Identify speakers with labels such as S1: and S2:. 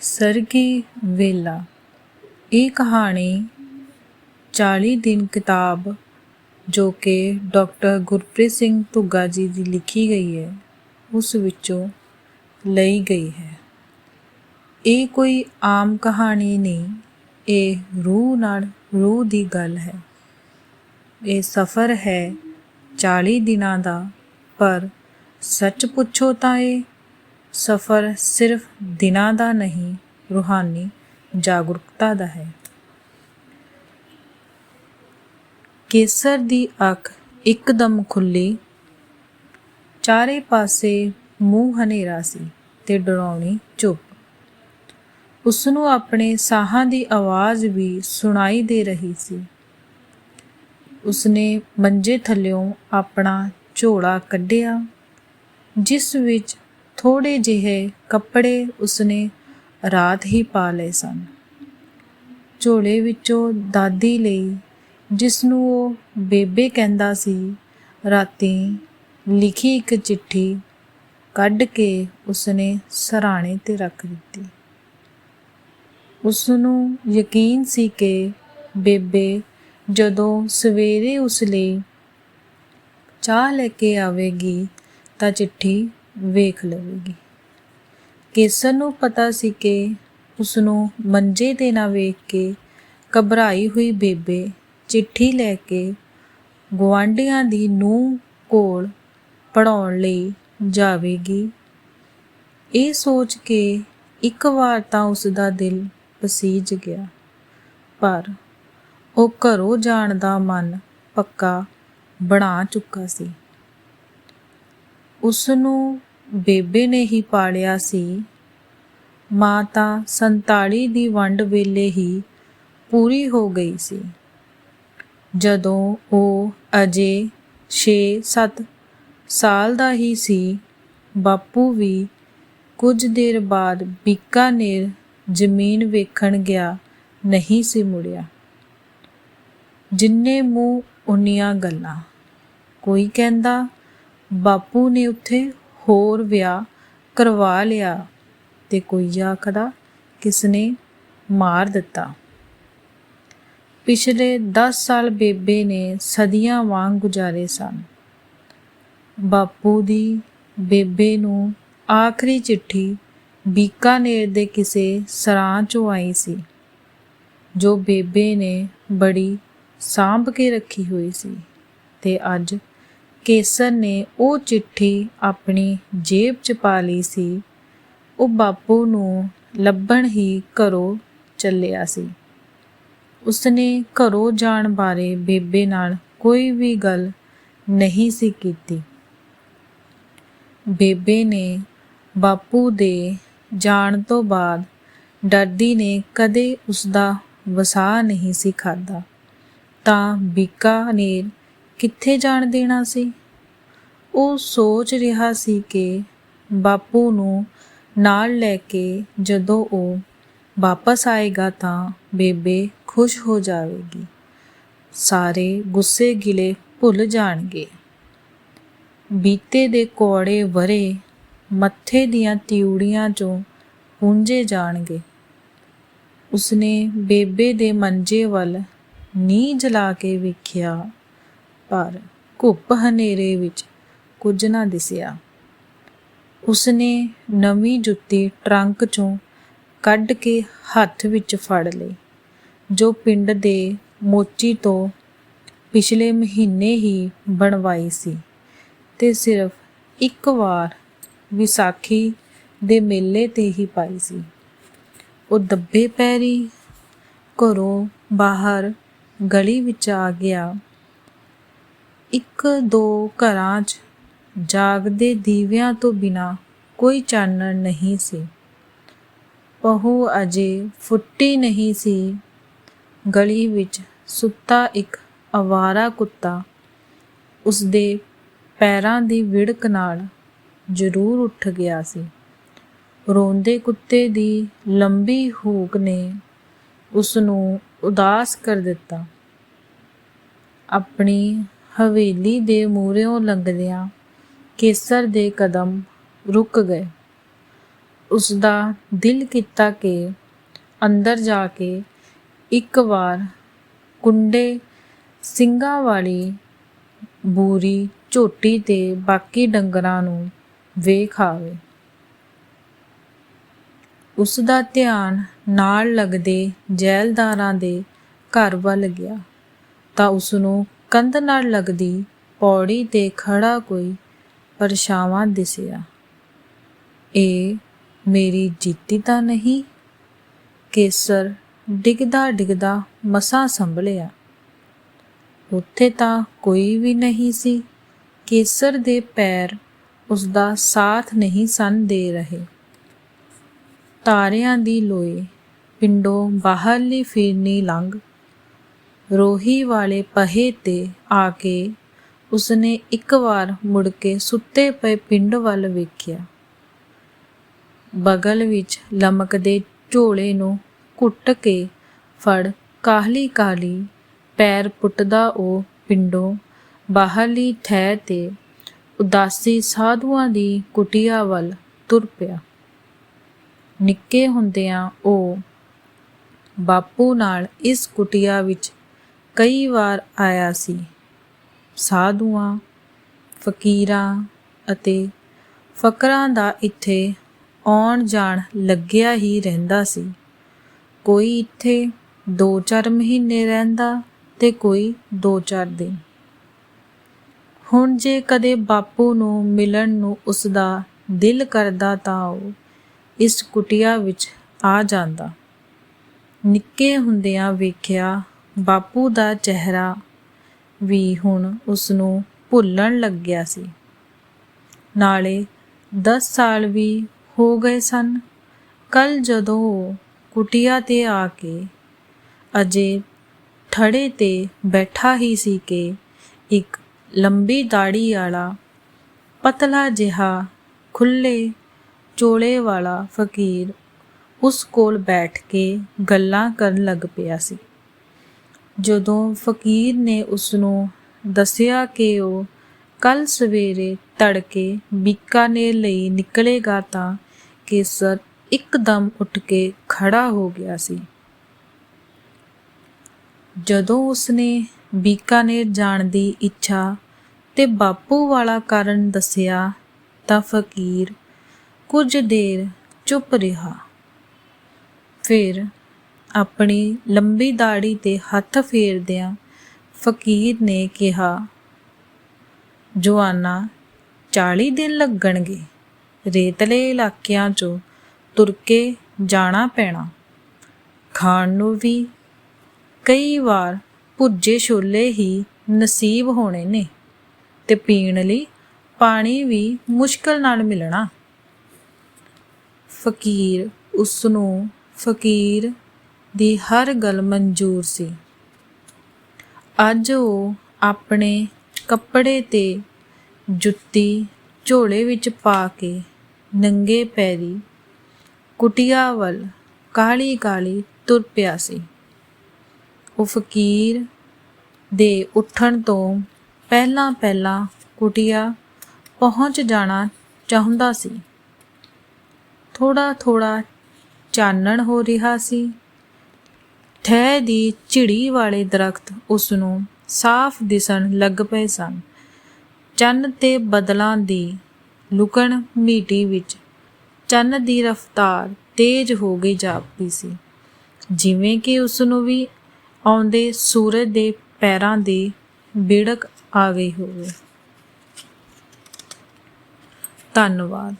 S1: ਸਰਗੀ ਵੇਲਾ। ਇਹ ਕਹਾਣੀ 40 ਦਿਨ ਕਿਤਾਬ ਜੋ ਕਿ ਡਾਕਟਰ ਗੁਰਪ੍ਰੀਤ ਸਿੰਘ ਧੁੱਗਾ ਜੀ ਦੀ ਲਿਖੀ ਗਈ ਹੈ, ਉਸ ਵਿੱਚੋਂ ਲਈ ਗਈ ਹੈ। ਇਹ ਕੋਈ ਆਮ ਕਹਾਣੀ ਨਹੀਂ, ਇਹ ਰੂਹ ਨਾਲ ਰੂਹ ਦੀ ਗੱਲ ਹੈ। ਇਹ ਸਫ਼ਰ ਹੈ 40 ਦਿਨਾਂ ਦਾ, ਪਰ ਸੱਚ ਪੁੱਛੋ ਤਾਂ ਇਹ ਸਫ਼ਰ ਸਿਰਫ ਦਿਨਾਂ ਦਾ ਨਹੀਂ, ਰੂਹਾਨੀ ਜਾਗਰੂਕਤਾ ਦਾ ਹੈ। ਕੇਸਰ ਦੀ ਅੱਖ ਇੱਕਦਮ ਖੁੱਲੀ, ਚਾਰੇ ਪਾਸੇ ਮੂੰਹ ਹਨੇਰਾ ਸੀ ਤੇ ਡਰਾਉਣੀ ਚੁੱਪ। ਉਸ ਨੂੰ ਆਪਣੇ ਸਾਹਾਂ ਦੀ ਆਵਾਜ਼ ਵੀ ਸੁਣਾਈ ਦੇ ਰਹੀ ਸੀ। ਉਸਨੇ ਮੰਜੇ ਥੱਲਿਓਂ ਆਪਣਾ ਝੋਲਾ ਕੱਢਿਆ, ਜਿਸ ਵਿੱਚ ਥੋੜੇ ਜਿਹੇ ਕੱਪੜੇ ਉਸਨੇ ਰਾਤ ਹੀ ਪਾ ਲਏ ਸਨ। ਝੋਲੇ ਵਿੱਚੋਂ ਦਾਦੀ ਲਈ ਜਿਸ ਨੂੰ ਉਹ ਬੇਬੇ ਕਹਿੰਦਾ ਸੀ, ਰਾਤੀ ਲਿਖੀ ਇੱਕ ਚਿੱਠੀ ਕੱਢ ਕੇ ਉਸਨੇ ਸਰਾਣੇ ਤੇ ਰੱਖ ਦਿੱਤੀ। ਉਸ ਨੂੰ ਯਕੀਨ ਸੀ ਕਿ ਬੇਬੇ ਜਦੋਂ ਸਵੇਰੇ ਉਸ ਲਈ ਚਾਹ ਲੈ ਕੇ ਆਵੇਗੀ ਤਾਂ ਚਿੱਠੀ ਵੇਖ ਲਵੇਗੀ। ਕੇਸਰ ਨੂੰ ਪਤਾ ਸੀ ਕਿ ਉਸ ਨੂੰ ਮੰਜੇ ਤੇ ਨਾ ਵੇਖ ਕੇ ਘਬਰਾਈ ਹੋਈ ਬੇਬੇ ਚਿੱਠੀ ਲੈ ਕੇ ਗਵਾਂਢੀਆਂ ਦੀ ਨੂੰਹ ਕੋਲ ਪੜਾਉਣ ਲਈ ਜਾਵੇਗੀ। ਇਹ ਸੋਚ ਕੇ ਇੱਕ ਵਾਰ ਤਾਂ ਉਸ ਦਾ ਦਿਲ ਪਸੀਜ ਗਿਆ, ਪਰ ਉਹ ਘਰੋਂ ਜਾਣ ਦਾ ਮਨ ਪੱਕਾ ਬਣਾ ਚੁੱਕਾ ਸੀ। ਉਸ ਨੂੰ ਬੇਬੇ ਨੇ ਹੀ ਪਾਲਿਆ ਸੀ। ਮਾਂ ਤਾਂ 47 ਦੀ ਵੰਡ ਵੇਲੇ ਹੀ ਪੂਰੀ ਹੋ ਗਈ ਸੀ। ਜਦੋਂ ਉਹ ਅਜੇ 6-7 ਸਾਲ ਦਾ ਹੀ ਸੀ, ਬਾਪੂ ਵੀ ਕੁਝ ਦੇਰ ਬਾਅਦ ਬੀਕਾਨੇਰ ਜ਼ਮੀਨ ਵੇਖਣ ਗਿਆ, ਨਹੀਂ ਸੀ ਮੁੜਿਆ। ਜਿੰਨੇ ਮੂੰਹ ਉਨੀਆਂ ਗੱਲਾਂ। ਕੋਈ ਕਹਿੰਦਾ ਬਾਪੂ ਨੇ ਉੱਥੇ ਹੋਰ ਵਿਆਹ ਕਰਵਾ ਲਿਆ ਤੇ ਕੋਈ ਆਖਦਾ ਕਿਸਨੇ ਮਾਰ ਦਿੱਤਾ। ਪਿਛਲੇ 10 ਸਾਲ ਬੇਬੇ ਨੇ ਸਦੀਆਂ ਵਾਂਗ ਗੁਜ਼ਾਰੇ ਸਨ। ਬਾਪੂ ਦੀ ਬੇਬੇ ਨੂੰ ਆਖਰੀ ਚਿੱਠੀ ਬੀਕਾਨੇਰ ਦੇ ਕਿਸੇ ਸਰਾਂ ਚੋਂ ਆਈ ਸੀ, ਜੋ ਬੇਬੇ ਨੇ ਬੜੀ ਸਾਂਭ ਕੇ ਰੱਖੀ ਹੋਈ ਸੀ ਤੇ ਅੱਜ ਕੇਸਰ ਨੇ ਉਹ ਚਿੱਠੀ ਆਪਣੀ ਜੇਬ 'ਚ ਪਾ ਲਈ ਸੀ। ਉਹ ਬਾਪੂ ਨੂੰ ਲੱਭਣ ਹੀ ਘਰੋਂ ਚੱਲਿਆ ਸੀ। ਉਸਨੇ ਘਰੋਂ ਜਾਣ ਬਾਰੇ ਬੇਬੇ ਨਾਲ ਕੋਈ ਵੀ ਗੱਲ ਨਹੀਂ ਸੀ ਕੀਤੀ। ਬੇਬੇ ਨੇ ਬਾਪੂ ਦੇ ਜਾਣ ਤੋਂ ਬਾਅਦ ਡਰਦੀ ਨੇ ਕਦੇ ਉਸ ਦਾ ਵਸਾ ਨਹੀਂ ਸੀ ਖਾਦਾ ਤਾਂ ਬੀਕਾਨੇਰ ਕਿੱਥੇ ਜਾਣ ਦੇਣਾ ਸੀ? ਉਹ ਸੋਚ ਰਿਹਾ ਸੀ ਕਿ ਬਾਪੂ ਨੂੰ ਨਾਲ ਲੈ ਕੇ ਜਦੋਂ ਉਹ ਵਾਪਸ ਆਏਗਾ ਤਾਂ ਬੇਬੇ ਖੁਸ਼ ਹੋ ਜਾਵੇਗੀ। ਸਾਰੇ ਗੁੱਸੇ ਗਿਲੇ ਭੁੱਲ ਜਾਣਗੇ। ਬੀਤੇ ਦੇ ਕੋੜੇ ਵਰੇ ਮੱਥੇ ਦੀਆਂ ਤਿਉੜੀਆਂ ਚੋਂ ਪੁੰਝੇ ਜਾਣਗੇ। ਉਸਨੇ ਬੇਬੇ ਦੇ ਮੰਜੇ ਵੱਲ ਨੀ ਜਲਾ ਕੇ ਵੇਖਿਆ। ਪਰ ਘੁੱਪ ਹਨੇਰੇ ਵਿੱਚ ਕੁਝ ਨਾ ਦਿਸਿਆ। ਉਸਨੇ ਨਵੀਂ ਜੁੱਤੀ ਟਰੰਕ ਚੋਂ ਕੱਢ ਕੇ ਹੱਥ ਵਿੱਚ ਫੜ ਲਈ, ਜੋ ਪਿੰਡ ਦੇ ਮੋਚੀ ਤੋਂ ਪਿਛਲੇ ਮਹੀਨੇ ਹੀ ਬਣਵਾਈ ਸੀ ਤੇ ਸਿਰਫ ਇੱਕ ਵਾਰ ਵਿਸਾਖੀ ਦੇ ਮੇਲੇ ਤੇ ਹੀ ਪਾਈ ਸੀ। ਉਹ ਦੱਬੇ ਪੈਰੀ ਘਰੋਂ ਬਾਹਰ ਗਲੀ ਵਿੱਚ ਆ ਗਿਆ। ਇੱਕ ਦੋ ਘਰਾਂ 'ਚ ਜਾਗਦੇ ਦੀਵਿਆਂ ਤੋਂ ਬਿਨਾਂ ਕੋਈ ਚਾਨਣ ਨਹੀਂ ਸੀ। ਪਹੂ ਅਜੇ ਫੁੱਟੀ ਨਹੀਂ ਸੀ। ਗਲੀ ਵਿੱਚ ਸੁੱਤਾ ਇੱਕ ਅਵਾਰਾ ਕੁੱਤਾ ਉਸਦੇ ਪੈਰਾਂ ਦੀ ਵਿੜਕ ਨਾਲ ਜ਼ਰੂਰ ਉੱਠ ਗਿਆ ਸੀ। ਰੋਂਦੇ ਕੁੱਤੇ ਦੀ ਲੰਬੀ ਹੂਕ ਨੇ ਉਸਨੂੰ ਉਦਾਸ ਕਰ ਦਿੱਤਾ। ਆਪਣੀ ਹਵੇਲੀ ਦੇ ਮੂਹਰਿਓਂ ਲੰਘਦਿਆਂ ਕੇਸਰ ਦੇ ਕਦਮ ਰੁਕ ਗਏ। ਉਸਦਾ ਦਿਲ ਕੀਤਾ ਕਿ ਅੰਦਰ ਜਾ ਕੇ ਇੱਕ ਵਾਰ ਕੁੰਡੇ ਸਿੰਘਾਂ ਵਾਲੀ ਬੂਰੀ ਝੋਟੀ ਤੇ ਬਾਕੀ ਡੰਗਰਾਂ ਨੂੰ ਵੇਖ ਆਵੇ। ਉਸਦਾ ਧਿਆਨ ਨਾਲ ਲੱਗਦੇ ਜੈਲਦਾਰਾਂ ਦੇ ਘਰ ਵੱਲ ਗਿਆ ਤਾਂ ਉਸਨੂੰ ਕੰਧ ਨਾਲ ਲੱਗਦੀ ਪੌੜੀ ਤੇ ਖੜਾ ਕੋਈ ਪਰਛਾਵਾਂ ਦਿਸਿਆ। ਇਹ ਮੇਰੀ ਜੀਤੀ ਤਾਂ ਨਹੀਂ? ਕੇਸਰ ਡਿੱਗਦਾ ਡਿੱਗਦਾ ਮਸਾਂ ਸੰਭਲਿਆ। ਉੱਥੇ ਤਾਂ ਕੋਈ ਵੀ ਨਹੀਂ ਸੀ। ਕੇਸਰ ਦੇ ਪੈਰ ਉਸ ਦਾ ਸਾਥ ਨਹੀਂ ਸਨ ਦੇ ਰਹੇ। ਤਾਰਿਆਂ ਦੀ ਲੋਏ ਪਿੰਡੋਂ ਬਾਹਰਲੀ ਫਿਰਨੀ ਲੰਘ ਰੋਹੀ ਵਾਲੇ ਪਹੇ ਤੇ ਆ ਕੇ ਉਸਨੇ ਇੱਕ ਵਾਰ ਮੁੜ ਕੇ ਸੁੱਤੇ ਪਏ ਪਿੰਡ ਵੱਲ ਵੇਖਿਆ। ਬਗਲ ਵਿੱਚ ਲਮਕਦੇ ਝੋਲੇ ਨੂੰ ਘੁੱਟ ਕੇ ਫੜ ਕਾਹਲੀ ਕਾਹਲੀ ਪੈਰ ਪੁੱਟਦਾ ਉਹ ਪਿੰਡੋਂ ਬਾਹਰਲੀ ਠਹਿ ਤੇ ਉਦਾਸੀ ਸਾਧੂਆਂ ਦੀ ਕੁਟੀਆ ਵੱਲ ਤੁਰ ਪਿਆ। ਨਿੱਕੇ ਹੁੰਦਿਆਂ ਉਹ ਬਾਪੂ ਨਾਲ ਇਸ ਕੁਟੀਆ ਵਿੱਚ ਕਈ ਵਾਰ ਆਇਆ ਸੀ। ਸਾਧੂਆਂ, ਫਕੀਰਾਂ ਅਤੇ ਫਕਰਾਂ ਦਾ ਇੱਥੇ ਆਉਣ ਜਾਣ ਲੱਗਿਆ ਹੀ ਰਹਿੰਦਾ ਸੀ। ਕੋਈ ਇੱਥੇ 2-4 ਮਹੀਨੇ ਰਹਿੰਦਾ ਤੇ ਕੋਈ 2-4 ਦਿਨ। ਹੁਣ ਜੇ ਕਦੇ ਬਾਪੂ ਨੂੰ ਮਿਲਣ ਨੂੰ ਉਸ ਦਾ ਦਿਲ ਕਰਦਾ ਤਾਂ ਉਹ ਇਸ ਕੁਟੀਆ ਵਿੱਚ ਆ ਜਾਂਦਾ। ਨਿੱਕੇ ਹੁੰਦਿਆਂ ਵੇਖਿਆ ਬਾਪੂ ਦਾ ਚਿਹਰਾ ਵੀ ਹੁਣ ਉਸ ਨੂੰ ਭੁੱਲਣ ਲੱਗਿਆ ਸੀ। ਨਾਲੇ 10 ਸਾਲ ਵੀ ਹੋ ਗਏ ਸਨ। ਕੱਲ ਜਦੋਂ ਉਹ ਕੁਟੀਆ ਤੇ ਆ ਕੇ ਅਜੇ ਠੜੇ ਤੇ ਬੈਠਾ ਹੀ ਸੀ ਕਿ ਇੱਕ ਲੰਬੀ ਦਾੜੀ ਵਾਲਾ, ਪਤਲਾ ਜਿਹਾ ਖੁੱਲੇ ਚੋਲੇ ਵਾਲਾ ਫਕੀਰ ਉਸ ਕੋਲ ਬੈਠ ਕੇ ਗੱਲਾਂ ਕਰਨ ਲੱਗ ਪਿਆ ਸੀ। ਜਦੋਂ ਫਕੀਰ ਨੇ ਉਸਨੂੰ ਦੱਸਿਆ ਕਿ ਉਹ ਕੱਲ ਸਵੇਰੇ ਤੜਕੇ ਬੀਕਾਨੇਰ ਲਈ ਨਿਕਲੇਗਾ ਤਾਂ ਕੇਸਰ ਇੱਕਦਮ ਉੱਠ ਕੇ ਖੜਾ ਹੋ ਗਿਆ ਸੀ। ਜਦੋਂ ਉਸਨੇ ਬੀਕਾਨੇਰ ਜਾਣ ਦੀ ਇੱਛਾ ਤੇ ਬਾਪੂ ਵਾਲਾ ਕਾਰਨ ਦੱਸਿਆ ਤਾਂ ਫਕੀਰ ਕੁਝ ਦੇਰ ਚੁੱਪ ਰਿਹਾ। ਫਿਰ ਆਪਣੀ ਲੰਬੀ ਦਾੜੀ ਤੇ ਹੱਥ ਫੇਰਦਿਆਂ ਫਕੀਰ ਨੇ ਕਿਹਾ ਜਵਾਨਾ 40 ਦਿਨ ਲੱਗਣਗੇ। ਰੇਤਲੇ ਇਲਾਕਿਆਂ 'ਚੋਂ ਤੁਰ ਜਾਣਾ ਪੈਣਾ। ਖਾਣ ਨੂੰ ਵੀ ਕਈ ਵਾਰ ਭੁੱਜੇ ਛੋਲੇ ਹੀ ਨਸੀਬ ਹੋਣੇ ਨੇ ਤੇ ਪੀਣ ਲਈ ਪਾਣੀ ਵੀ ਮੁਸ਼ਕਲ ਨਾਲ ਮਿਲਣਾ। ਫਕੀਰ ਉਸ ਨੂੰ ਫਕੀਰ ਦੀ ਹਰ ਗੱਲ ਮਨਜ਼ੂਰ ਸੀ। ਅੱਜ ਉਹ ਆਪਣੇ ਕੱਪੜੇ ਤੇ ਜੁੱਤੀ ਝੋਲੇ ਵਿੱਚ ਪਾ ਕੇ ਨੰਗੇ ਪੈਰੀ ਕੁਟੀਆ ਵੱਲ ਕਾਲੀ ਕਾਲੀ ਤੁਰ ਪਿਆ ਸੀ। ਉਹ ਫਕੀਰ ਦੇ ਉੱਠਣ ਤੋਂ ਪਹਿਲਾਂ ਪਹਿਲਾਂ ਕੁਟੀਆ ਪਹੁੰਚ ਜਾਣਾ ਚਾਹੁੰਦਾ ਸੀ। ਥੋੜਾ ਥੋੜਾ ਚਾਨਣ ਹੋ ਰਿਹਾ ਸੀ। ਠਹਿ ਦੀ ਝਿੜੀ ਵਾਲੇ ਦਰਖਤ ਉਸ ਨੂੰ ਸਾਫ਼ ਦਿਸਣ ਲੱਗ ਪਏ ਸਨ। ਚੰਨ ਤੇ ਬਦਲਾਂ ਦੀ ਲੁਕਣ ਮੀਟੀ ਵਿੱਚ ਚੰਨ ਦੀ ਰਫ਼ਤਾਰ ਤੇਜ਼ ਹੋ ਗਈ ਜਾਪਦੀ ਸੀ। ਜਿਵੇਂ ਕਿ ਉਸ ਨੂੰ ਵੀ ਆਉਂਦੇ ਸੂਰਜ ਦੇ ਪੈਰਾਂ ਦੀ ਬਿੜਕ ਆ ਗਈ ਹੋਵੇ। ਧੰਨਵਾਦ।